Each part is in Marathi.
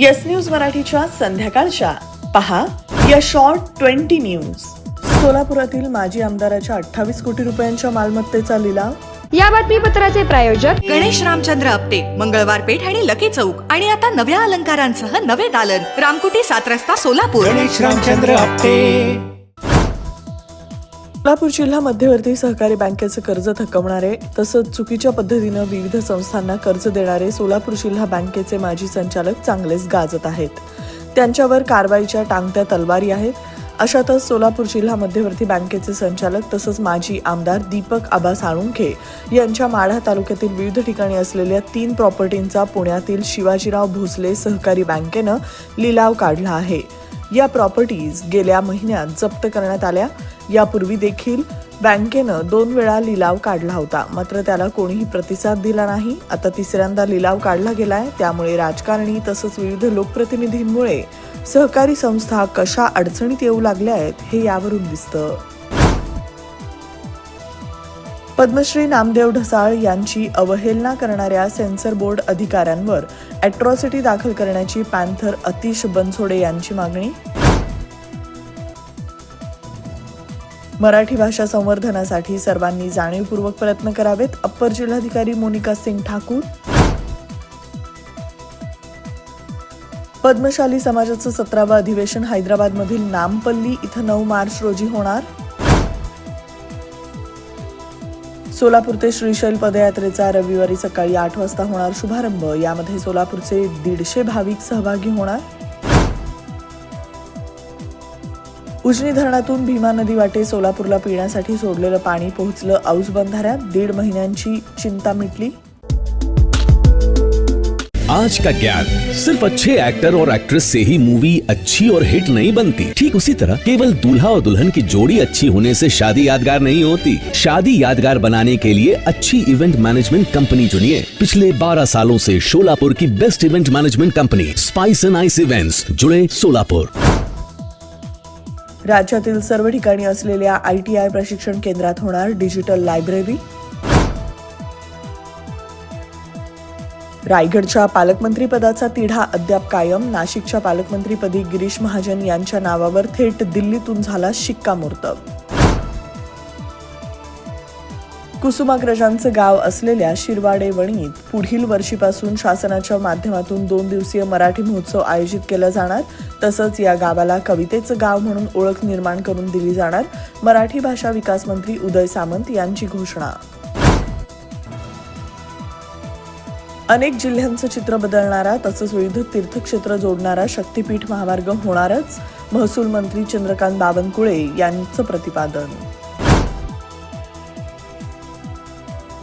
येस न्यूज मराठीच्या संध्याकाळच्या. पहा या शॉर्ट ट्वेंटी न्यूज सोलापुरातील माजी आमदाराच्या अठ्ठावीस कोटी रुपयांच्या मालमत्तेचा लिलाव. या बातमीपत्राचे प्रायोजक गणेश रामचंद्र आपटे मंगळवार पेठ आणि लकी चौक. आणि आता नव्या अलंकारांसह नवे दालन. रामकुटी सात रस्ता सोलापूर. गणेश रामचंद्र आपटे. सोलापूर जिल्हा मध्यवर्ती सहकारी बँकेचं कर्ज थकवणारे तसंच चुकीच्या पद्धतीनं विविध संस्थांना कर्ज देणारे सोलापूर जिल्हा बँकेचे माजी संचालक चांगलेच गाजत आहेत. त्यांच्यावर कारवाईच्या टांगत्या तलवारी आहेत. अशातच सोलापूर जिल्हा मध्यवर्ती बँकेचे संचालक तसंच माजी आमदार दीपक आबा साळुंखे यांच्या माढा तालुक्यातील विविध ठिकाणी असलेल्या तीन प्रॉपर्टींचा पुण्यातील शिवाजीराव भोसले सहकारी बँकेनं लिलाव काढला आहे. या प्रॉपर्टीज गेल्या महिन्यात जप्त करण्यात आल्या. यापूर्वी देखील बँकेनं दोन वेळा लिलाव काढला होता. मात्र त्याला कोणीही प्रतिसाद दिला नाही. आता तिसऱ्यांदा लिलाव काढला गेलाय. त्यामुळे राजकारणी तसंच विविध लोकप्रतिनिधींमुळे सहकारी संस्था कशा अडचणीत येऊ लागल्या आहेत हे यावरून दिसतं. पद्मश्री नामदेव ढसाळ यांची अवहेलना करणाऱ्या सेन्सर बोर्ड अधिकाऱ्यांवर अॅट्रॉसिटी दाखल करण्याची पॅन्थर अतिश बनसोडे यांची मागणी मराठी भाषा संवर्धनासाठी सर्वांनी जाणीवपूर्वक प्रयत्न करावेत. अप्पर जिल्हाधिकारी मोनिका सिंग ठाकूर. पद्मशाली समाजाचं सतरावं अधिवेशन हैदराबादमधील नामपल्ली इथं नऊ मार्च रोजी होणार. सोलापूर ते श्रीशैल पदयात्रेचा रविवारी सकाळी आठ वाजता होणार शुभारंभ. यामध्ये सोलापूरचे दीडशे भाविक सहभागी होणार. उजनी धरणातून भीमा नदी वाटे सोलापूरला पिण्यासाठी सोडलेलं पाणी पोहोचलं. औस बंधाऱ्यात दीड महिन्यांची चिंता मिटली. आज का ज्ञान? सिर्फ़ अच्छे एक्टर और एक्ट्रेस से ही मूवी अच्छी और हिट नहीं बनती। ठीक उसी तरह केवल दूल्हा और दुल्हन की जोड़ी अच्छी होने से शादी यादगार नहीं होती। शादी यादगार बनाने के लिए अच्छी इवेंट मैनेजमेंट कंपनी चुनिए। पिछले 12 सालों से शोलापुर की best event management company spice and ice events जुड़े सोलापुर। राज्यातील सर्व ठिकाणी असलेल्या आय टी आय प्रशिक्षण केंद्रात होणार डिजिटल लायब्ररी. रायगडच्या पालकमंत्रीपदाचा तिढा अद्याप कायम. नाशिकच्या पालकमंत्रीपदी गिरीश महाजन यांच्या नावावर थेट दिल्लीतून झाला शिक्कामोर्तब. कुसुमाग्रजांचं गाव असलेल्या शिरवाडे वणीत पुढील वर्षीपासून शासनाच्या माध्यमातून दोन दिवसीय मराठी महोत्सव आयोजित केला जाणार. तसंच या गावाला कवितेचं गाव म्हणून ओळख निर्माण करून दिली जाणार मराठी भाषा विकास मंत्री उदय सामंत यांची घोषणा. अनेक जिल्ह्यांचं चित्र बदलणारा तसंच विविध तीर्थक्षेत्र जोडणारा शक्तीपीठ महामार्ग होणारच महसूल मंत्री चंद्रकांत बावनकुळे यांचं प्रतिपादन.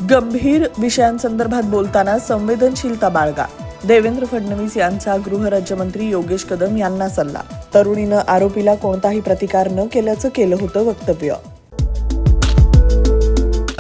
गंभीर विषयांसंदर्भात बोलताना संवेदनशीलता बाळगा. देवेंद्र फडणवीस यांचा गृहराज्यमंत्री योगेश कदम यांना सल्ला. तरुणीनं आरोपीला कोणताही प्रतिकार न केल्याचं केलं होतं वक्तव्य.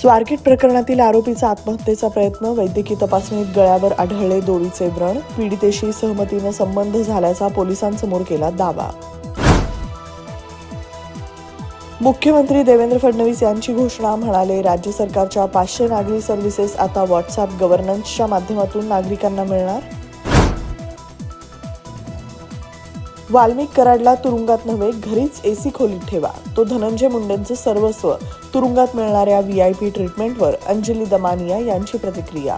स्वारगेट प्रकरणातील आरोपीचा आत्महत्येचा प्रयत्न वैद्यकीय तपासणीत गळ्यावर आढळले दोरीचे व्रण पीडितेशी सहमतीनं संबंध झाल्याचा पोलिसांसमोर केला दावा. मुख्यमंत्री देवेंद्र फडणवीस यांची घोषणा म्हणाले राज्य सरकारच्या पाचशे नागरी सर्व्हिसेस आता व्हॉट्सअप गव्हर्नन्सच्या माध्यमातून नागरिकांना मिळणार? वाल्मिक कराडला तुरुंगात नव्हे घरीच एसी खोलीत ठेवा. तो धनंजय मुंडेंचं सर्वस्व. तुरुंगात मिळणाऱ्या व्ही आय पी ट्रीटमेंटवर अंजली दमानिया यांची प्रतिक्रिया.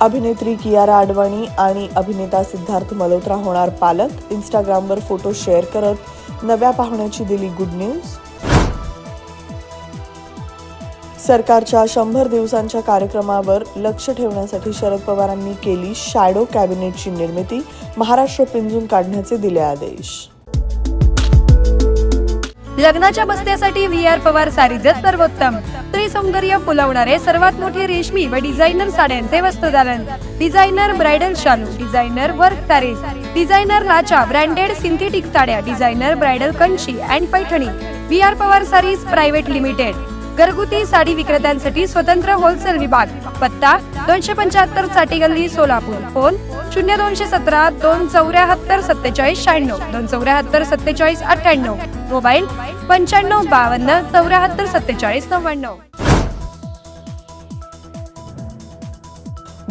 अभिनेत्री कियारा आडवाणी आणि अभिनेता सिद्धार्थ मल्होत्रा होणार पालक. इंस्टाग्रामवर फोटो शेअर करत नव्या पाहुण्याची दिली गुड न्यूज सरकारच्या शंभर दिवसांच्या कार्यक्रमावर लक्ष ठेवण्यासाठी शरद पवारांनी केली शॅडो कॅबिनेटची निर्मिती. महाराष्ट्र पिंजून काढण्याचे दिले आदेश. लग्नाच्या बस्त्यासाठी व्ही आर पवार सारीजच सर्वोत्तम. स्त्री सौंदर्य फुलवणारे सर्वात मोठे रेशमी व डिझायनर साड्यांचे वस्त्रदालन डिझायनर ब्रायडल शालू डिझायनर वर्क सारीज डिझायनर राजा ब्रँडेड सिंथेटिक साड्या designer bridal Kanchi and Paithani. V R Pawar saris private limited. घरगुती साडी विक्रेत्यांसाठी स्वतंत्र होलसेल विभाग. पत्ता दोनशे पंच्याहत्तरसाठी गल्ली सोलापूर. फोन शून्य दोनशे सतरा दोन चौऱ्याहत्तर सत्तेचाळीस शहाण्णव दोन चौऱ्याहत्तर सत्तेचाळीस अठ्ठ्याण्णव. मोबाईल पंच्याण्णव बावन्न चौऱ्याहत्तर सत्तेचाळीस नव्याण्णव.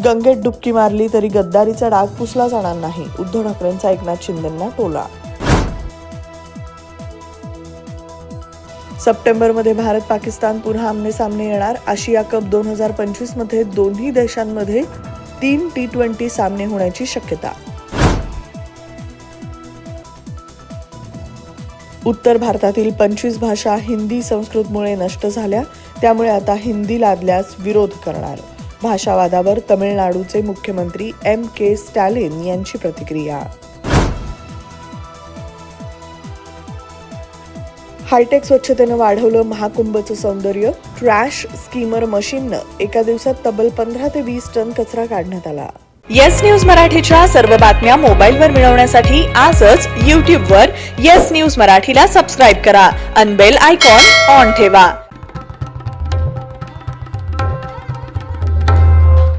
गंगेत डुबकी मारली तरी गद्दारीचा डाग पुसला जाणार नाही. उद्धव ठाकरेंचा एकनाथ शिंदेंना टोला सप्टेंबरमध्ये भारत पाकिस्तान पुन्हा आमने सामने येणार. आशिया कप दोन हजार पंचवीसमध्ये दोन्ही देशांमध्ये तीन टी ट्वेंटी सामने होण्याची शक्यता. उत्तर भारतातील पंचवीस भाषा हिंदी संस्कृतमुळे नष्ट झाल्या. त्यामुळे आता हिंदी लादल्यास विरोध करणार. भाषावादावर तमिळनाडूचे मुख्यमंत्री एम के स्टॅलिन यांची प्रतिक्रिया. हायटेक स्वच्छतेनं वाढवलं महाकुंभचं सौंदर्य. ट्रॅश स्कीमर मशीननं एका दिवसात तब्बल पंधरा ते वीस टन कचरा काढण्यात आला. येस न्यूज मराठीच्या सर्व बातम्या मोबाईलवर मिळवण्यासाठी आजच यूट्यूबवर येस न्यूज मराठीला सबस्क्राईब करा. अनबेल आयकॉन ऑन ठेवा.